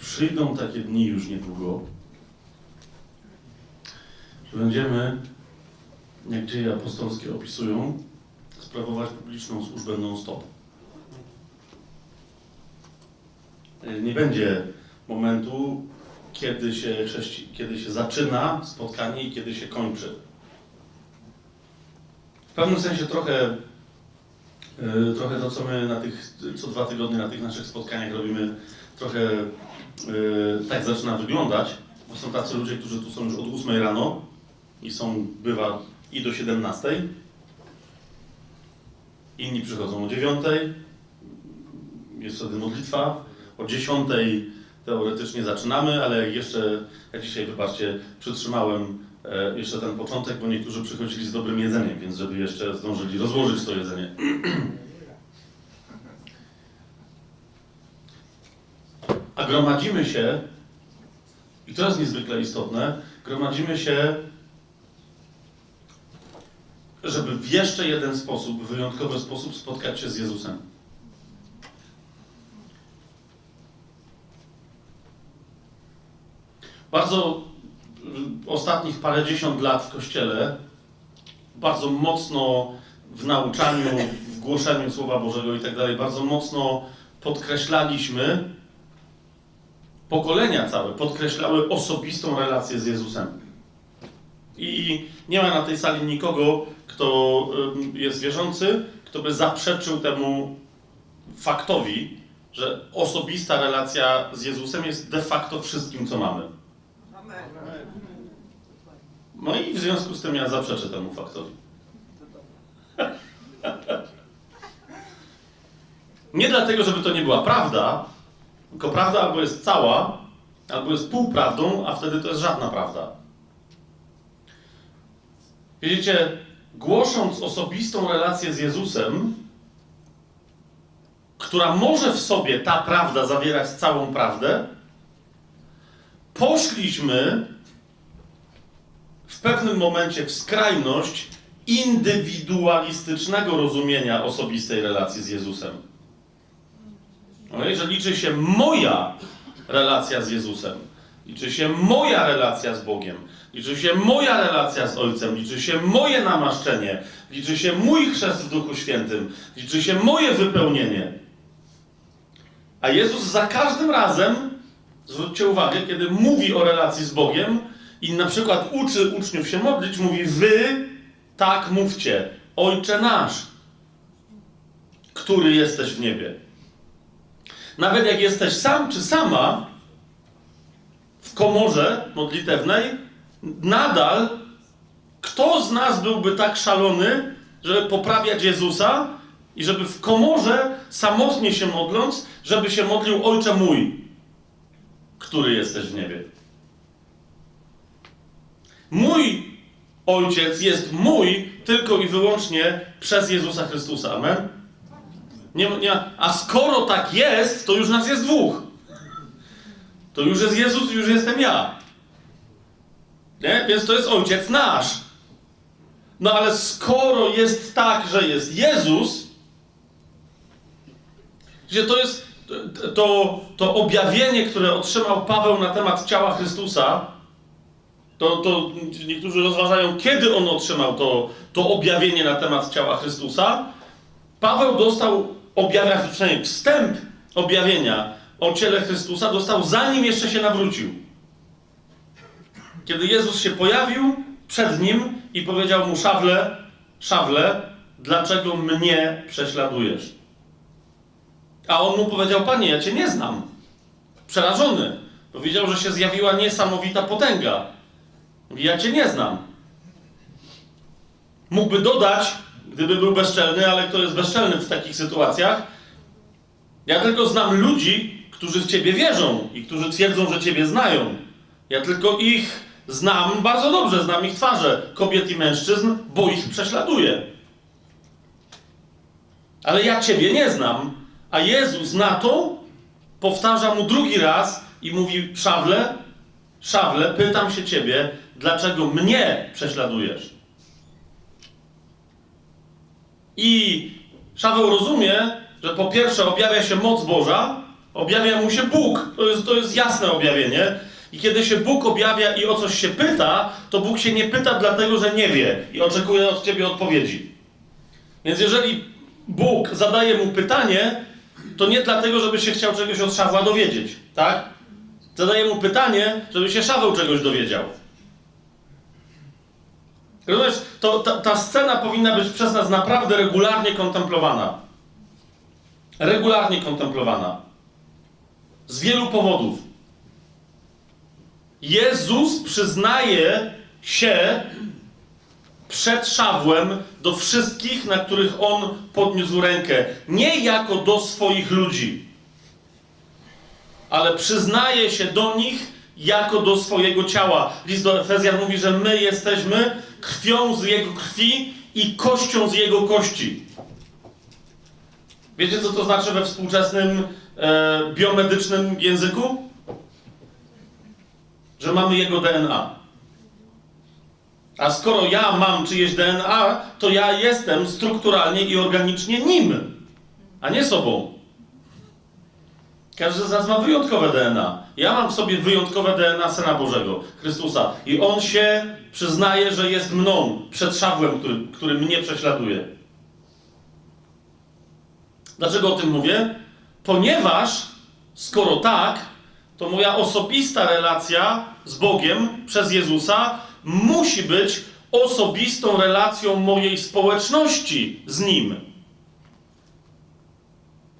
przyjdą takie dni już niedługo, że będziemy, jak dzieje apostolskie opisują, sprawować publiczną służbę non-stop. Y, Nie będzie momentu, kiedy się, kiedy się zaczyna spotkanie i kiedy się kończy. W pewnym sensie trochę, y, trochę to, co my na tych, co dwa tygodnie na tych naszych spotkaniach robimy, trochę y, tak zaczyna wyglądać, bo są tacy ludzie, którzy tu są już od 8 rano i są, bywa i do 17. Inni przychodzą o 9. Jest wtedy modlitwa. O 10 teoretycznie zaczynamy, ale jak jeszcze, ja dzisiaj, wybaczcie, przytrzymałem e, jeszcze ten początek, bo niektórzy przychodzili z dobrym jedzeniem, więc żeby jeszcze zdążyli rozłożyć to jedzenie. A gromadzimy się, i to jest niezwykle istotne, gromadzimy się, żeby w jeszcze jeden sposób, wyjątkowy sposób spotkać się z Jezusem. Bardzo ostatnich parędziesiąt lat w Kościele bardzo mocno w nauczaniu, w głoszeniu Słowa Bożego i tak dalej, bardzo mocno podkreślaliśmy, pokolenia całe podkreślały osobistą relację z Jezusem. I nie ma na tej sali nikogo, kto jest wierzący, kto by zaprzeczył temu faktowi, że osobista relacja z Jezusem jest de facto wszystkim, co mamy. No i w związku z tym ja zaprzeczę temu faktowi. Nie dlatego, żeby to nie była prawda, tylko prawda albo jest cała, albo jest półprawdą, a wtedy to jest żadna prawda. Widzicie, głosząc osobistą relację z Jezusem, która może w sobie ta prawda zawierać całą prawdę, poszliśmy w pewnym momencie w skrajność indywidualistycznego rozumienia osobistej relacji z Jezusem. No, że liczy się moja relacja z Jezusem, liczy się moja relacja z Bogiem, liczy się moja relacja z Ojcem, liczy się moje namaszczenie, liczy się mój chrzest w Duchu Świętym, liczy się moje wypełnienie. A Jezus za każdym razem, zwróćcie uwagę, kiedy mówi o relacji z Bogiem i na przykład uczy uczniów się modlić, mówi: Wy tak mówcie, Ojcze nasz, który jesteś w niebie. Nawet jak jesteś sam czy sama w komorze modlitewnej, nadal kto z nas byłby tak szalony, żeby poprawiać Jezusa i żeby w komorze samotnie się modląc, żeby się modlił Ojcze mój, który jesteś w niebie. Mój Ojciec jest mój tylko i wyłącznie przez Jezusa Chrystusa. Amen? Nie, nie, a skoro tak jest, to już nas jest dwóch. To już jest Jezus, już jestem ja. Nie? Więc to jest Ojciec nasz. No ale skoro jest tak, że jest Jezus, że to jest to, to objawienie, które otrzymał Paweł na temat ciała Chrystusa, to, to niektórzy rozważają, kiedy on otrzymał to, to objawienie na temat ciała Chrystusa. Paweł dostał objawia, przynajmniej wstęp objawienia o ciele Chrystusa dostał zanim jeszcze się nawrócił. Kiedy Jezus się pojawił przed nim i powiedział mu szawle, szawle, dlaczego mnie prześladujesz? A on mu powiedział, panie, ja cię nie znam. Przerażony. Powiedział, że się zjawiła niesamowita potęga. Mówi, ja cię nie znam. Mógłby dodać, gdyby był bezczelny, ale kto jest bezczelny w takich sytuacjach? Ja tylko znam ludzi, którzy w ciebie wierzą i którzy twierdzą, że ciebie znają. Ja tylko ich znam bardzo dobrze, znam ich twarze, kobiet i mężczyzn, bo ich prześladuję. Ale ja ciebie nie znam, a Jezus na to powtarza mu drugi raz i mówi: Szawle, szawle, pytam się ciebie, dlaczego mnie prześladujesz? I Szaweł rozumie, że po pierwsze objawia się moc Boża, Objawia mu się Bóg. To jest, to jest jasne objawienie. I kiedy się Bóg objawia i o coś się pyta, to Bóg się nie pyta dlatego, że nie wie i oczekuje od ciebie odpowiedzi. Więc jeżeli Bóg zadaje mu pytanie, to nie dlatego, żeby się chciał czegoś od Szawła dowiedzieć, tak? Zadaje mu pytanie, żeby się Szaweł czegoś dowiedział. Rozumiesz, to, ta, ta scena powinna być przez nas naprawdę regularnie kontemplowana. Regularnie kontemplowana. Z wielu powodów. Jezus przyznaje się przed Szawłem do wszystkich, na których on podniósł rękę. Nie jako do swoich ludzi, ale przyznaje się do nich jako do swojego ciała. List do Efezjan mówi, że my jesteśmy krwią z jego krwi i kością z jego kości. Wiecie, co to znaczy we współczesnym e, biomedycznym języku? Że mamy jego DNA. A skoro ja mam czyjeś DNA, to ja jestem strukturalnie i organicznie nim, a nie sobą. Każdy z nas ma wyjątkowe DNA. Ja mam w sobie wyjątkowe DNA Syna Bożego, Chrystusa. I On się przyznaje, że jest mną, przed Szawłem, który, który mnie prześladuje. Dlaczego o tym mówię? Ponieważ, skoro tak, to moja osobista relacja z Bogiem przez Jezusa musi być osobistą relacją mojej społeczności z Nim.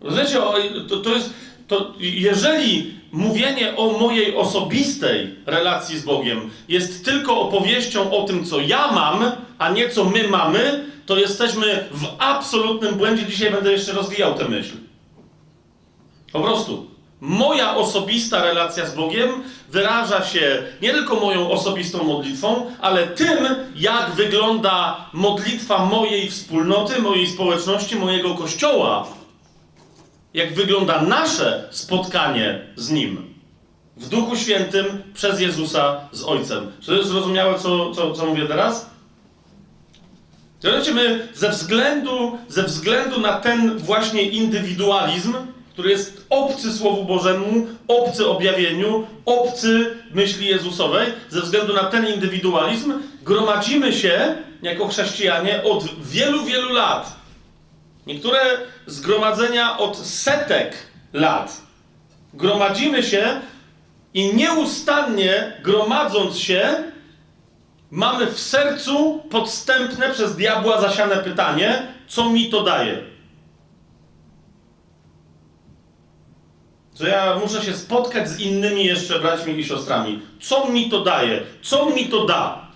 Rozumiecie, to, to jest, to jeżeli mówienie o mojej osobistej relacji z Bogiem jest tylko opowieścią o tym, co ja mam, a nie co my mamy, to jesteśmy w absolutnym błędzie. Dzisiaj będę jeszcze rozwijał tę myśl. Po prostu. Moja osobista relacja z Bogiem wyraża się nie tylko moją osobistą modlitwą, ale tym, jak wygląda modlitwa mojej wspólnoty, mojej społeczności, mojego kościoła. Jak wygląda nasze spotkanie z Nim. W Duchu Świętym przez Jezusa z Ojcem. Czy to jest zrozumiałe, co, co, co mówię teraz? Zobaczcie, my ze względu, ze względu na ten właśnie indywidualizm, który jest obcy Słowu Bożemu, obcy objawieniu, obcy myśli Jezusowej, ze względu na ten indywidualizm, gromadzimy się jako chrześcijanie od wielu, wielu lat. Niektóre zgromadzenia od setek lat. Gromadzimy się i nieustannie gromadząc się, mamy w sercu podstępne przez diabła zasiane pytanie, co mi to daje? Że ja muszę się spotkać z innymi jeszcze braćmi i siostrami. Co mi to daje? Co mi to da?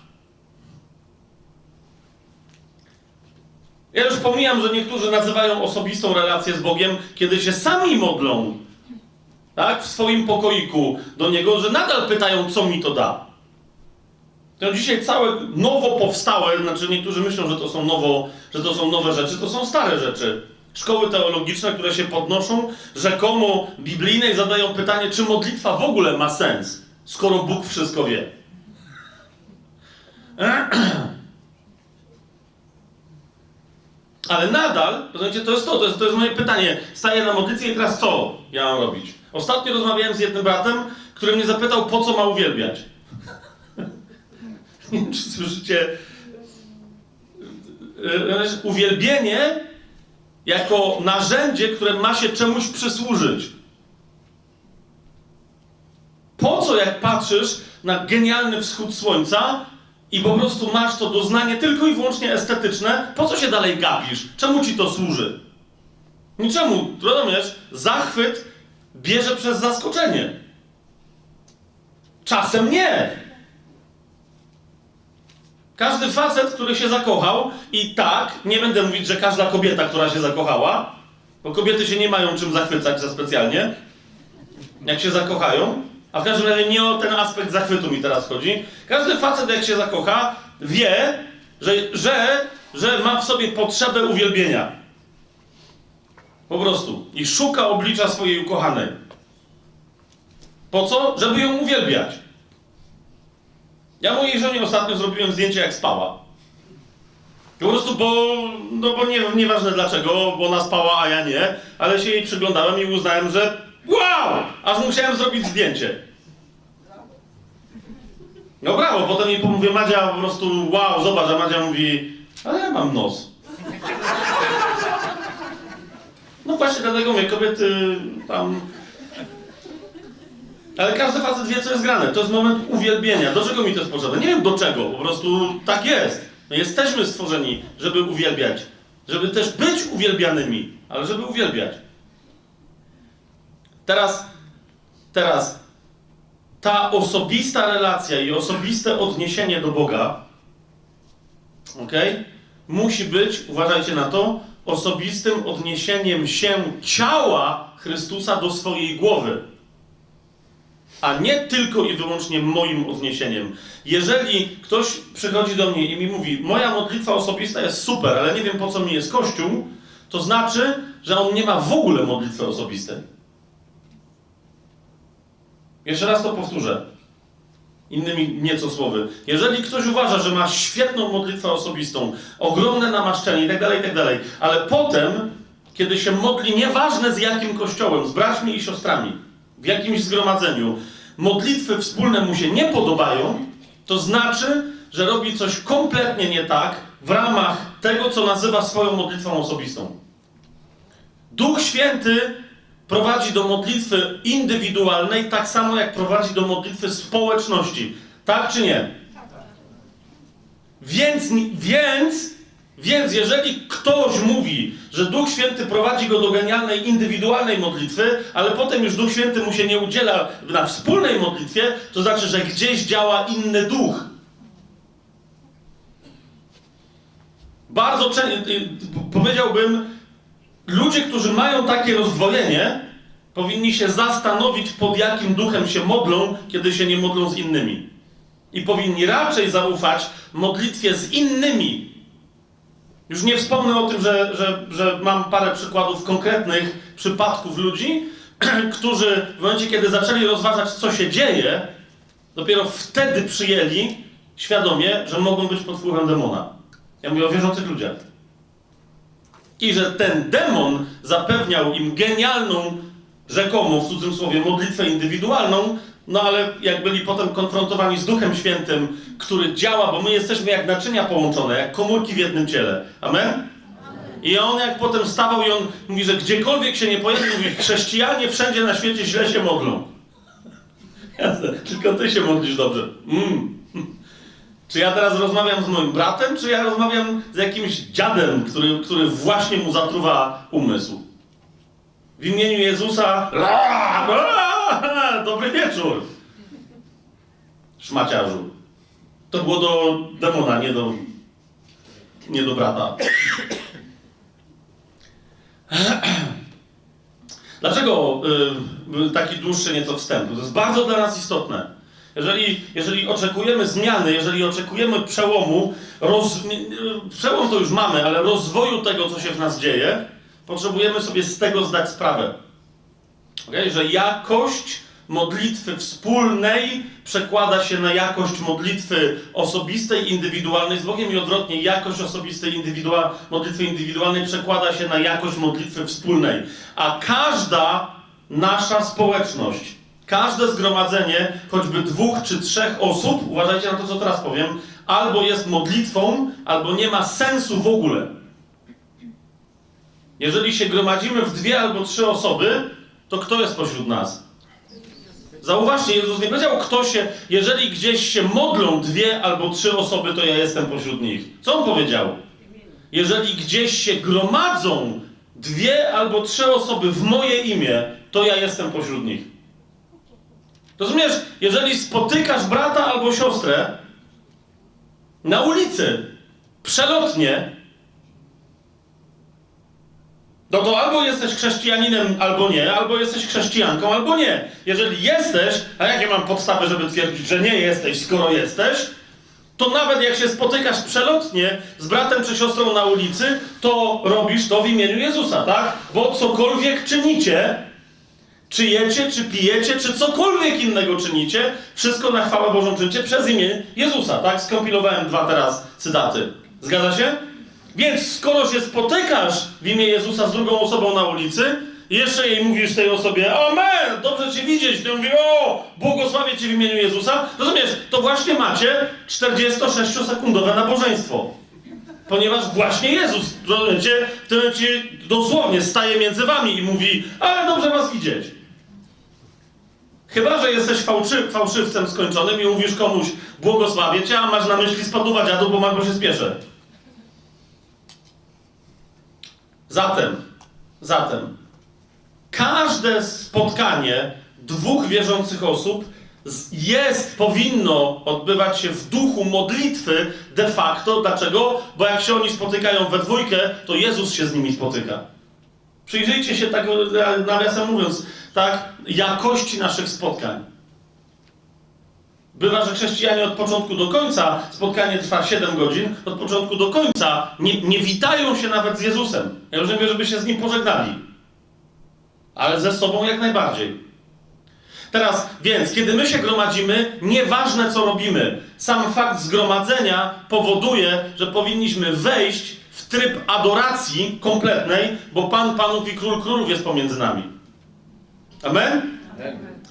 Ja już pomijam, że niektórzy nazywają osobistą relację z Bogiem, kiedy się sami modlą, tak, w swoim pokoiku do Niego, że nadal pytają, co mi to da. To dzisiaj całe nowo powstałe, znaczy niektórzy myślą, że to są nowo, że to są nowe rzeczy, to są stare rzeczy. Szkoły teologiczne, które się podnoszą, rzekomo biblijne i zadają pytanie, czy modlitwa w ogóle ma sens, skoro Bóg wszystko wie. Ale nadal, rozumiecie, to jest to, to jest, to jest moje pytanie. Staję na modlitwie i teraz co ja mam robić? Ostatnio rozmawiałem z jednym bratem, który mnie zapytał, po co ma uwielbiać. Nie wiem, czy słyszycie. Uwielbienie jako narzędzie, które ma się czemuś przysłużyć. Po co, jak patrzysz na genialny wschód słońca i po prostu masz to doznanie tylko i wyłącznie estetyczne, po co się dalej gapisz? Czemu ci to służy? Niczemu, rozumiesz? Zachwyt bierze przez zaskoczenie. Czasem nie. Każdy facet, który się zakochał, i tak, nie będę mówić, że każda kobieta, która się zakochała, bo kobiety się nie mają czym zachwycać za specjalnie, jak się zakochają, a w każdym razie nie o ten aspekt zachwytu mi teraz chodzi. Każdy facet, jak się zakocha, wie, że, że, że ma w sobie potrzebę uwielbienia. Po prostu. I szuka oblicza swojej ukochanej. Po co? Żeby ją uwielbiać. Ja mojej żonie ostatnio zrobiłem zdjęcie, jak spała. Po prostu, bo, no bo nie, nieważne dlaczego, bo ona spała, a ja nie, ale się jej przyglądałem i uznałem, że wow, aż musiałem zrobić zdjęcie. No brawo, potem jej mówię, Madzia po prostu, wow, zobacz, a Madzia mówi, ale ja mam nos. No właśnie dlatego mówię, kobiety tam... Ale każdy facet wie, co jest grane. To jest moment uwielbienia. Do czego mi to jest potrzebne? Nie wiem do czego, po prostu tak jest. My jesteśmy stworzeni, żeby uwielbiać. Żeby też być uwielbianymi, ale żeby uwielbiać. Teraz, teraz, ta osobista relacja i osobiste odniesienie do Boga, ok, musi być, uważajcie na to, osobistym odniesieniem się ciała Chrystusa do swojej głowy. A nie tylko i wyłącznie moim odniesieniem. Jeżeli ktoś przychodzi do mnie i mi mówi, moja modlitwa osobista jest super, ale nie wiem po co mi jest Kościół, to znaczy, że on nie ma w ogóle modlitwy osobistej. Jeszcze raz to powtórzę. Innymi nieco słowy. Jeżeli ktoś uważa, że ma świetną modlitwę osobistą, ogromne namaszczenie itd., itd., ale potem, kiedy się modli, nieważne z jakim kościołem, z braćmi i siostrami, w jakimś zgromadzeniu, modlitwy wspólne mu się nie podobają, to znaczy, że robi coś kompletnie nie tak w ramach tego, co nazywa swoją modlitwą osobistą. Duch Święty prowadzi do modlitwy indywidualnej, tak samo jak prowadzi do modlitwy społeczności. Tak czy nie? Więc, więc, więc jeżeli ktoś mówi, że Duch Święty prowadzi go do genialnej, indywidualnej modlitwy, ale potem już Duch Święty mu się nie udziela na wspólnej modlitwie, to znaczy, że gdzieś działa inny duch. Bardzo często, powiedziałbym, ludzie, którzy mają takie rozdwojenie, powinni się zastanowić, pod jakim duchem się modlą, kiedy się nie modlą z innymi. I powinni raczej zaufać modlitwie z innymi. Już nie wspomnę o tym, że, że, że mam parę przykładów konkretnych przypadków ludzi, którzy w momencie, kiedy zaczęli rozważać, co się dzieje, dopiero wtedy przyjęli świadomie, że mogą być pod wpływem demona. Ja mówię o wierzących ludziach. I że ten demon zapewniał im genialną, rzekomo w cudzysłowie, modlitwę indywidualną, no ale jak byli potem konfrontowani z Duchem Świętym, który działa, bo my jesteśmy jak naczynia połączone, jak komórki w jednym ciele. Amen? I on jak potem stawał i on mówi, że gdziekolwiek się nie pojawi, mówi, chrześcijanie wszędzie na świecie źle się modlą. Jasne, tylko ty się modlisz dobrze. Mm. Czy ja teraz rozmawiam z moim bratem, czy ja rozmawiam z jakimś dziadem, który, który właśnie mu zatruwa umysł? W imieniu Jezusa. Dobry wieczór. Szmaciarzu. To było do demona, nie do, nie do brata. Dlaczego y, taki dłuższy nieco wstęp? To jest bardzo dla nas istotne. Jeżeli, jeżeli oczekujemy zmiany, jeżeli oczekujemy przełomu, roz, przełom to już mamy, ale rozwoju tego, co się w nas dzieje, potrzebujemy sobie z tego zdać sprawę. Okay? Że jakość modlitwy wspólnej przekłada się na jakość modlitwy osobistej, indywidualnej z Bogiem i odwrotnie, jakość osobistej indywidua modlitwy indywidualnej przekłada się na jakość modlitwy wspólnej. A każda nasza społeczność, Każde zgromadzenie, choćby dwóch czy trzech osób, uważajcie na to, co teraz powiem, albo jest modlitwą, albo nie ma sensu w ogóle. Jeżeli się gromadzimy w dwie albo trzy osoby, to kto jest pośród nas? Zauważcie, Jezus nie powiedział, kto się, jeżeli gdzieś się modlą dwie albo trzy osoby, to ja jestem pośród nich. Co on powiedział? Jeżeli gdzieś się gromadzą dwie albo trzy osoby w moje imię, to ja jestem pośród nich. Rozumiesz, jeżeli spotykasz brata albo siostrę na ulicy, przelotnie, no to albo jesteś chrześcijaninem, albo nie, albo jesteś chrześcijanką, albo nie. Jeżeli jesteś, a jakie mam podstawy, żeby twierdzić, że nie jesteś, skoro jesteś, to nawet jak się spotykasz przelotnie z bratem czy siostrą na ulicy, to robisz to w imieniu Jezusa, tak? Bo cokolwiek czynicie, czy jecie, czy pijecie, czy cokolwiek innego czynicie, wszystko na chwałę Bożą czynicie przez imię Jezusa, tak? Skompilowałem dwa teraz cytaty. Zgadza się? Więc skoro się spotykasz w imię Jezusa z drugą osobą na ulicy, jeszcze jej mówisz tej osobie, amen, dobrze cię widzieć, ty mówi, o, błogosławię cię w imieniu Jezusa, rozumiesz, to właśnie macie 46-sekundowe nabożeństwo. Ponieważ właśnie Jezus, rozumiecie, w tym momencie dosłownie staje między wami i mówi, ale dobrze was widzieć. Chyba, że jesteś fałszy, fałszywcem skończonym i mówisz komuś, błogosławię cię, a masz na myśli spaduwa dziadu, bo mam, bo się spieszę. Zatem, zatem, każde spotkanie dwóch wierzących osób jest, powinno odbywać się w duchu modlitwy de facto. Dlaczego? Bo jak się oni spotykają we dwójkę, to Jezus się z nimi spotyka. Przyjrzyjcie się tak, nawiasem mówiąc, tak, jakości naszych spotkań. Bywa, że chrześcijanie od początku do końca, spotkanie trwa 7 godzin, od początku do końca nie, nie witają się nawet z Jezusem. Ja już nie wiem, żeby się z nim pożegnali. Ale ze sobą jak najbardziej. Teraz, więc, kiedy my się gromadzimy, nieważne co robimy, sam fakt zgromadzenia powoduje, że powinniśmy wejść tryb adoracji kompletnej, bo Pan Panów i Król Królów jest pomiędzy nami. Amen?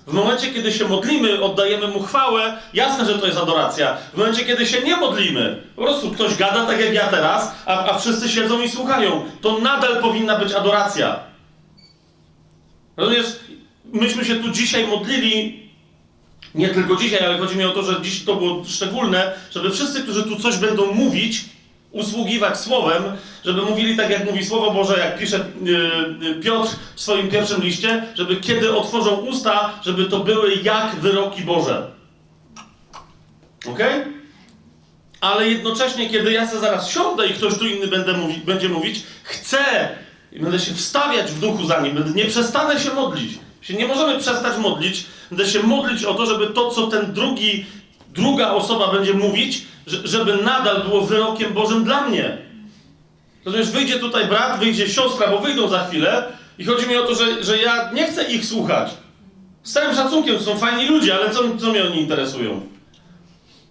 W momencie, kiedy się modlimy, oddajemy mu chwałę, jasne, że to jest adoracja. W momencie, kiedy się nie modlimy, po prostu ktoś gada tak jak ja teraz, a, a wszyscy siedzą i słuchają, to nadal powinna być adoracja. Rozumiesz? Myśmy się tu dzisiaj modlili, nie tylko dzisiaj, ale chodzi mi o to, że dziś to było szczególne, żeby wszyscy, którzy tu coś będą mówić, usługiwać słowem, żeby mówili tak, jak mówi Słowo Boże, jak pisze yy, Piotr w swoim pierwszym liście, żeby kiedy otworzą usta, żeby to były jak wyroki Boże. Ok? Ale jednocześnie, kiedy ja sobie zaraz siądę i ktoś tu inny będę mówi, będzie mówić, chcę i będę się wstawiać w duchu za nim, będę, nie przestanę się modlić. Się nie możemy przestać modlić, będę się modlić o to, żeby to, co ten drugi, druga osoba będzie mówić, żeby nadal było wyrokiem Bożym dla mnie. Rozumiesz, wyjdzie tutaj brat, wyjdzie siostra, bo wyjdą za chwilę i chodzi mi o to, że, że ja nie chcę ich słuchać. Z całym szacunkiem, to są fajni ludzie, ale co, co mnie oni interesują?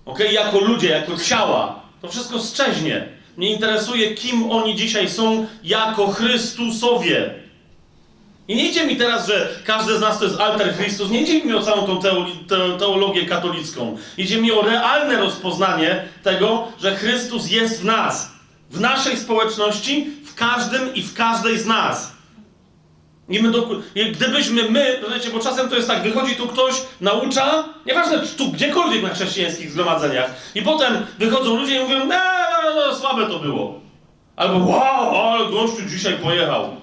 Okej, jako ludzie, jako ciała, to wszystko szczeźnie. Mnie interesuje, kim oni dzisiaj są jako Chrystusowie. I nie idzie mi teraz, że każdy z nas to jest alter Chrystus, nie idzie mi o całą tą teologię katolicką. Idzie mi o realne rozpoznanie tego, że Chrystus jest w nas, w naszej społeczności, w każdym i w każdej z nas. I my i gdybyśmy my, rozumiecie, bo czasem to jest tak, wychodzi tu ktoś, naucza, nieważne tu, gdziekolwiek na chrześcijańskich zgromadzeniach, i potem wychodzą ludzie i mówią, eee, słabe to było. Albo wow, ale gościu dzisiaj pojechał.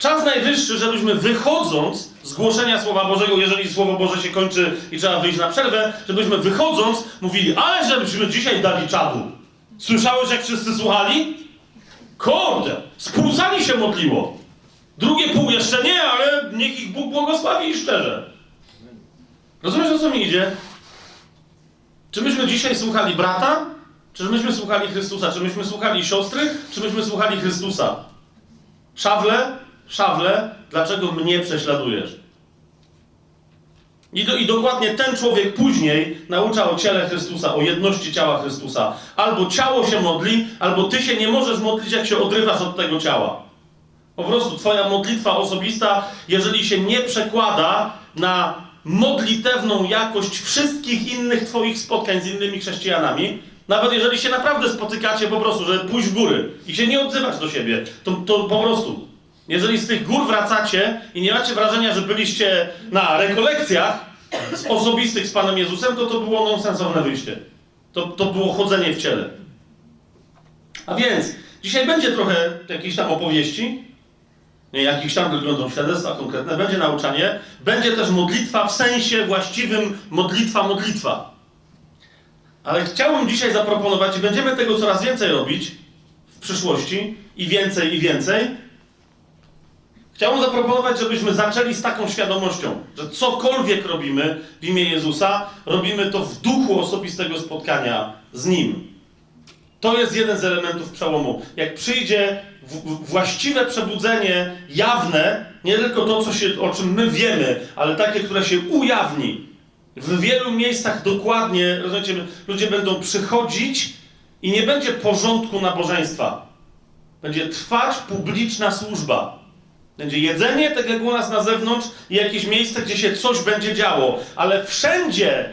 Czas najwyższy, żebyśmy wychodząc z głoszenia Słowa Bożego, jeżeli Słowo Boże się kończy i trzeba wyjść na przerwę, żebyśmy wychodząc mówili, ale żebyśmy dzisiaj dali czadu. Słyszałeś, jak wszyscy słuchali? Kurde, sali się modliło. Drugie pół jeszcze nie, ale niech ich Bóg błogosławi i szczerze. Rozumiesz, o co mi idzie? Czy myśmy dzisiaj słuchali brata? Czy myśmy słuchali Chrystusa? Czy myśmy słuchali siostry? Czy myśmy słuchali Chrystusa? Szawle, szawle, dlaczego mnie prześladujesz? I, do, I dokładnie ten człowiek później naucza o ciele Chrystusa, o jedności ciała Chrystusa. Albo ciało się modli, albo ty się nie możesz modlić, jak się odrywasz od tego ciała. Po prostu twoja modlitwa osobista, jeżeli się nie przekłada na modlitewną jakość wszystkich innych twoich spotkań z innymi chrześcijanami, nawet jeżeli się naprawdę spotykacie po prostu, żeby pójść w góry i się nie odzywać do siebie, to, to po prostu. Jeżeli z tych gór wracacie i nie macie wrażenia, że byliście na rekolekcjach osobistych z Panem Jezusem, to to było nonsensowne wyjście. To, to było chodzenie w ciele. A więc, dzisiaj będzie trochę jakiejś tam opowieści, nie jakichś tam tylko świadectwa konkretne, będzie nauczanie, będzie też modlitwa w sensie właściwym modlitwa, modlitwa. Ale chciałbym dzisiaj zaproponować, i będziemy tego coraz więcej robić w przyszłości, i więcej, i więcej. Chciałbym zaproponować, żebyśmy zaczęli z taką świadomością, że cokolwiek robimy w imię Jezusa, robimy to w duchu osobistego spotkania z Nim. To jest jeden z elementów przełomu. Jak przyjdzie właściwe przebudzenie jawne, nie tylko to, co się, o czym my wiemy, ale takie, które się ujawni. W wielu miejscach dokładnie, rozumiecie, ludzie będą przychodzić i nie będzie porządku nabożeństwa. Będzie trwać publiczna służba. Będzie jedzenie, tak jak u nas na zewnątrz, i jakieś miejsce, gdzie się coś będzie działo. Ale wszędzie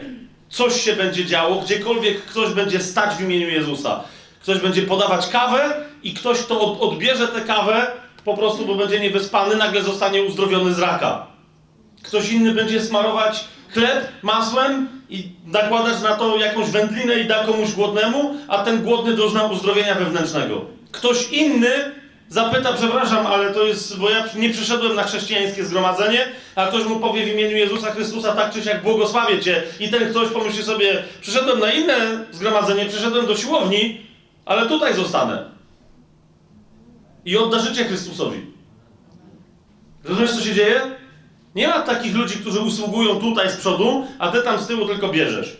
coś się będzie działo, gdziekolwiek ktoś będzie stać w imieniu Jezusa. Ktoś będzie podawać kawę i ktoś, kto od, odbierze tę kawę, po prostu, bo będzie niewyspany, nagle zostanie uzdrowiony z raka. Ktoś inny będzie smarować chleb masłem i nakładać na to jakąś wędlinę i da komuś głodnemu, a ten głodny dozna uzdrowienia wewnętrznego. Ktoś inny zapyta, przepraszam, ale to jest, bo ja nie przyszedłem na chrześcijańskie zgromadzenie, a ktoś mu powie w imieniu Jezusa Chrystusa tak czy siak błogosławię Cię i ten ktoś pomyśli sobie, przyszedłem na inne zgromadzenie, przyszedłem do siłowni, ale tutaj zostanę. I odda życie Chrystusowi. Rozumiesz, co się dzieje? Nie ma takich ludzi, którzy usługują tutaj z przodu, a ty tam z tyłu tylko bierzesz.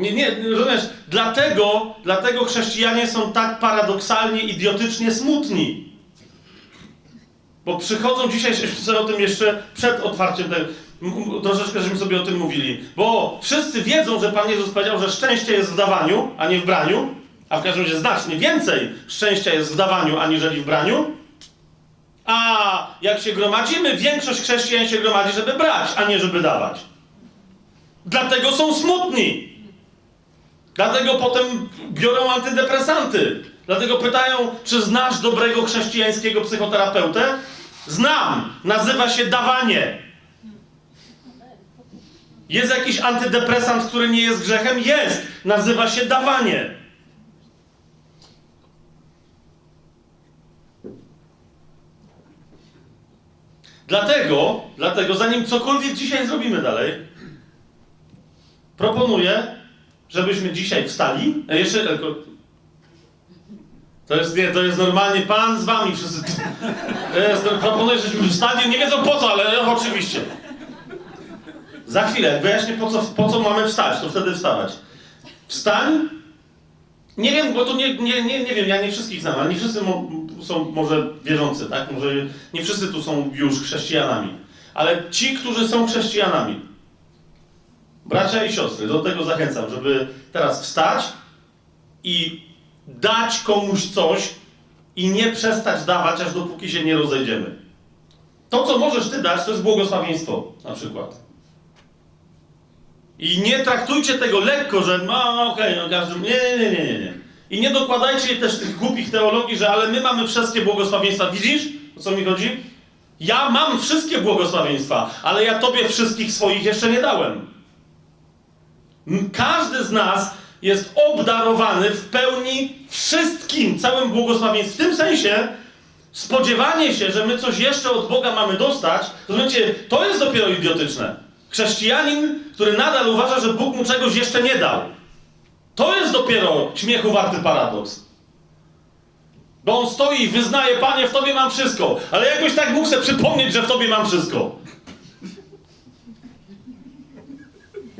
Nie, nie, rozumiesz? Dlatego, dlatego chrześcijanie są tak paradoksalnie, idiotycznie smutni. Bo przychodzą dzisiaj, sobie o tym jeszcze przed otwarciem, te, m- m- troszeczkę żeśmy sobie o tym mówili. Bo wszyscy wiedzą, że Pan Jezus powiedział, że szczęście jest w dawaniu, a nie w braniu. A w każdym razie znacznie więcej szczęścia jest w dawaniu, aniżeli w braniu. A jak się gromadzimy, większość chrześcijan się gromadzi, żeby brać, a nie żeby dawać. Dlatego są smutni. Dlatego potem biorą antydepresanty. Dlatego pytają, czy znasz dobrego chrześcijańskiego psychoterapeutę? Znam. Nazywa się dawanie. Jest jakiś antydepresant, który nie jest grzechem? Jest. Nazywa się dawanie. Dlatego, dlatego, zanim cokolwiek dzisiaj zrobimy dalej, proponuję, żebyśmy dzisiaj wstali. A jeszcze tylko. To jest, nie, to jest normalnie Pan z wami wszyscy. To jest, proponuję, żebyśmy wstali. Nie wiedzą po co, ale oczywiście. Za chwilę, wyjaśnię po co, po co mamy wstać, to wtedy wstawać. Wstań. Nie wiem, bo to nie, nie, nie, nie wiem, ja nie wszystkich znam, ale nie wszyscy mo, są może wierzący, tak? Może nie wszyscy tu są już chrześcijanami. Ale ci, którzy są chrześcijanami, bracia i siostry, do tego zachęcam, żeby teraz wstać i dać komuś coś i nie przestać dawać, aż dopóki się nie rozejdziemy. To, co możesz ty dać, to jest błogosławieństwo, na przykład. I nie traktujcie tego lekko, że no okej, no każdy... Nie, nie, nie, nie, nie. I nie dokładajcie też tych głupich teologii, że ale my mamy wszystkie błogosławieństwa. Widzisz, o co mi chodzi? Ja mam wszystkie błogosławieństwa, ale ja tobie wszystkich swoich jeszcze nie dałem. Każdy z nas jest obdarowany w pełni wszystkim, całym błogosławieństwem. W tym sensie spodziewanie się, że my coś jeszcze od Boga mamy dostać, rozumiecie, to jest dopiero idiotyczne. Chrześcijanin, który nadal uważa, że Bóg mu czegoś jeszcze nie dał. To jest dopiero śmiechu warty paradoks. Bo on stoi i wyznaje, Panie, w Tobie mam wszystko. Ale jakbyś tak mógł sobie przypomnieć, że w Tobie mam wszystko.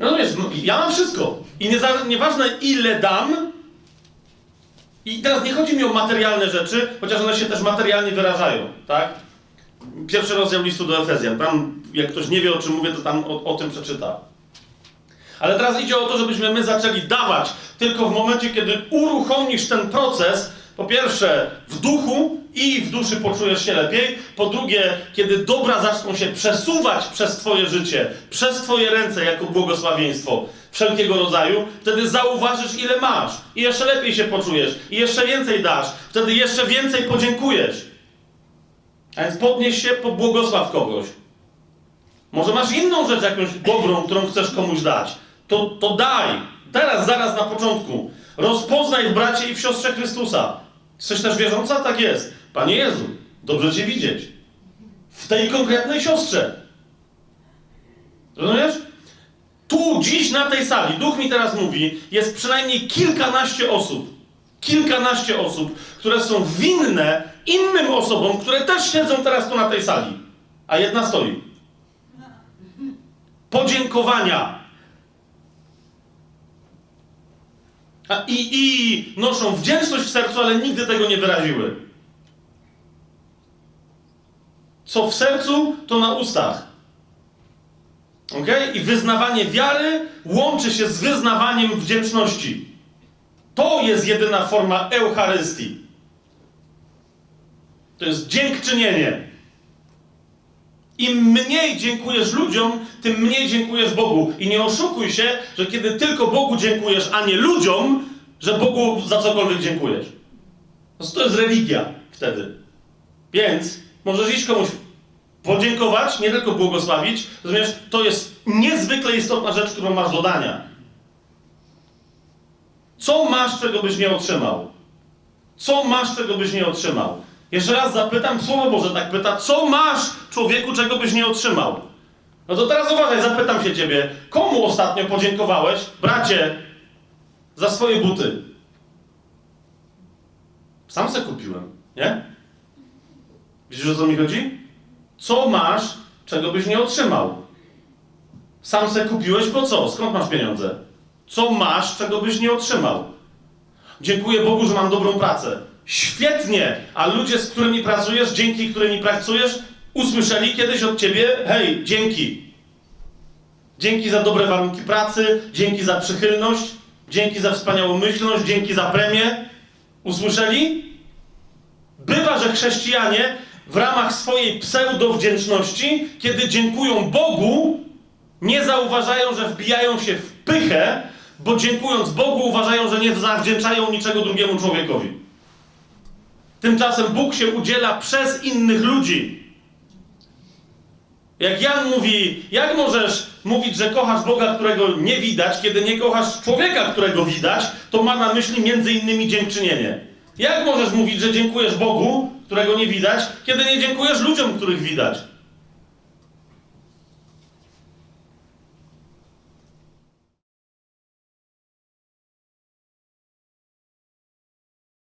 Rozumiesz, no, ja mam wszystko. I nieza- nieważne ile dam, i teraz nie chodzi mi o materialne rzeczy, chociaż one się też materialnie wyrażają, tak? Pierwszy rozdział listu do Efezjan. Tam, jak ktoś nie wie, o czym mówię, to tam o, o tym przeczyta. Ale teraz idzie o to, żebyśmy my zaczęli dawać tylko w momencie, kiedy uruchomisz ten proces, po pierwsze w duchu i w duszy poczujesz się lepiej, po drugie, kiedy dobra zaczną się przesuwać przez twoje życie, przez twoje ręce jako błogosławieństwo wszelkiego rodzaju, wtedy zauważysz ile masz i jeszcze lepiej się poczujesz i jeszcze więcej dasz, wtedy jeszcze więcej podziękujesz. A więc podnieś się, pobłogosław kogoś. Może masz inną rzecz jakąś dobrą, którą chcesz komuś dać. To, to daj. Teraz, zaraz na początku. Rozpoznaj w bracie i w siostrze Chrystusa. Jesteś też wierząca? Tak jest. Panie Jezu, dobrze Cię widzieć. W tej konkretnej siostrze. Rozumiesz? Tu, dziś na tej sali, Duch mi teraz mówi, jest przynajmniej kilkanaście osób. Kilkanaście osób, które są winne innym osobom, które też siedzą teraz tu na tej sali. A jedna stoi. Podziękowania. A i, I noszą wdzięczność w sercu, ale nigdy tego nie wyraziły. Co w sercu, to na ustach. Ok? I wyznawanie wiary łączy się z wyznawaniem wdzięczności. To jest jedyna forma Eucharystii. To jest dziękczynienie. Im mniej dziękujesz ludziom, tym mniej dziękujesz Bogu. I nie oszukuj się, że kiedy tylko Bogu dziękujesz, a nie ludziom, że Bogu za cokolwiek dziękujesz. To jest religia wtedy. Więc możesz iść komuś podziękować, nie tylko błogosławić. Rozumiesz, to jest niezwykle istotna rzecz, którą masz do dania. Co masz, czego byś nie otrzymał? Co masz, czego byś nie otrzymał? Jeszcze raz zapytam, Słowo Boże tak pyta, co masz, człowieku, czego byś nie otrzymał? No to teraz uważaj, zapytam się ciebie, komu ostatnio podziękowałeś, bracie, za swoje buty? Sam se kupiłem, nie? Widzisz, o co mi chodzi? Co masz, czego byś nie otrzymał? Sam se kupiłeś, po co? Skąd masz pieniądze? Co masz, czego byś nie otrzymał? Dziękuję Bogu, że mam dobrą pracę. Świetnie! A ludzie, z którymi pracujesz, dzięki którymi pracujesz, usłyszeli kiedyś od ciebie: hej, dzięki. Dzięki za dobre warunki pracy, dzięki za przychylność, dzięki za wspaniałą myślność, dzięki za premię. Usłyszeli? Bywa, że chrześcijanie w ramach swojej pseudo-wdzięczności, kiedy dziękują Bogu, nie zauważają, że wbijają się w pychę, bo dziękując Bogu uważają, że nie zawdzięczają niczego drugiemu człowiekowi. Tymczasem Bóg się udziela przez innych ludzi. Jak Jan mówi, jak możesz mówić, że kochasz Boga, którego nie widać, kiedy nie kochasz człowieka, którego widać, to ma na myśli między innymi dziękczynienie. Jak możesz mówić, że dziękujesz Bogu, którego nie widać, kiedy nie dziękujesz ludziom, których widać?